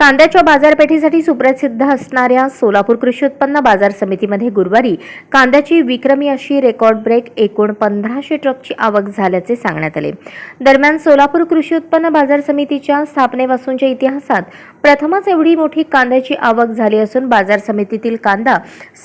कांद्याच्या बाजारपेठेसाठी सुप्रसिद्ध असणाऱ्या सोलापूर कृषी उत्पन्न बाजार समितीमध्ये गुरुवारी कांद्याची विक्रमी अशी रेकॉर्ड ब्रेक एकूण पंधराशे ट्रकची आवक झाल्याचे सांगण्यात आले. दरम्यान सोलापूर कृषी उत्पन्न बाजार समितीच्या स्थापनेपासूनच्या इतिहासात प्रथमच एवढी मोठी कांद्याची आवक झाली असून बाजार समितीतील कांदा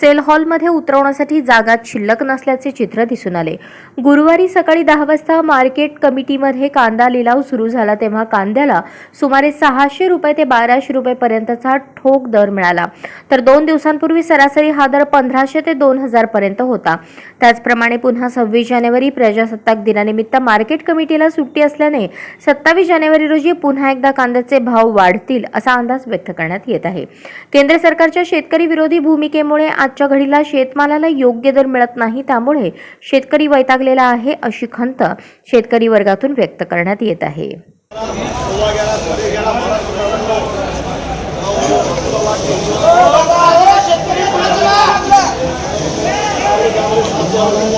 सेल हॉलमध्ये उतरवण्यासाठी जागा शिल्लक नसल्याचे चित्र दिसून आले. गुरुवारी सकाळी दहा वाजता मार्केट कमिटीमध्ये कांदा लिलाव सुरू झाला तेव्हा कांद्याला सुमारे सहाशे रुपये ते बाराशे रुपयेपर्यंतचा ठोक दर मिळाला. तर दोन दिवसांपूर्वी सरासरी हा दर पंधराशे ते दोन हजार पर्यंत होता. त्याचप्रमाणे पुन्हा सव्वीस जानेवारी प्रजासत्ताक दिनानिमित्त मार्केट कमिटीला सुट्टी असल्याने सत्तावीस जानेवारी रोजी पुन्हा एकदा कांद्याचे भाव वाढतील असा अंदाज व्यक्त करण्यात येत आहे. केंद्र सरकारच्या शेतकरी विरोधी भूमिकेमुळे आजच्या घडीला शेतमालाला योग्य दर मिळत नाही त्यामुळे शेतकरी वैतागलेला आहे अशी खंत शेतकरी वर्गातून व्यक्त करण्यात येत आहे. एक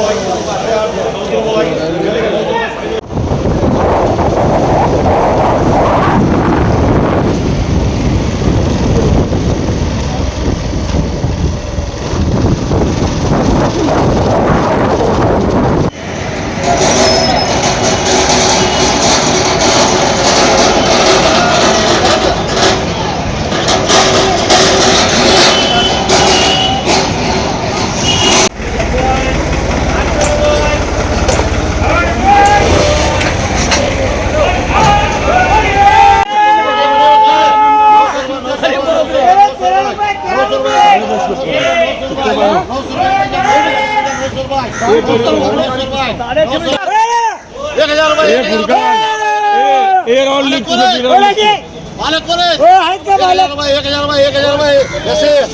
एक? हो हजार रुपये एक हजार रुपये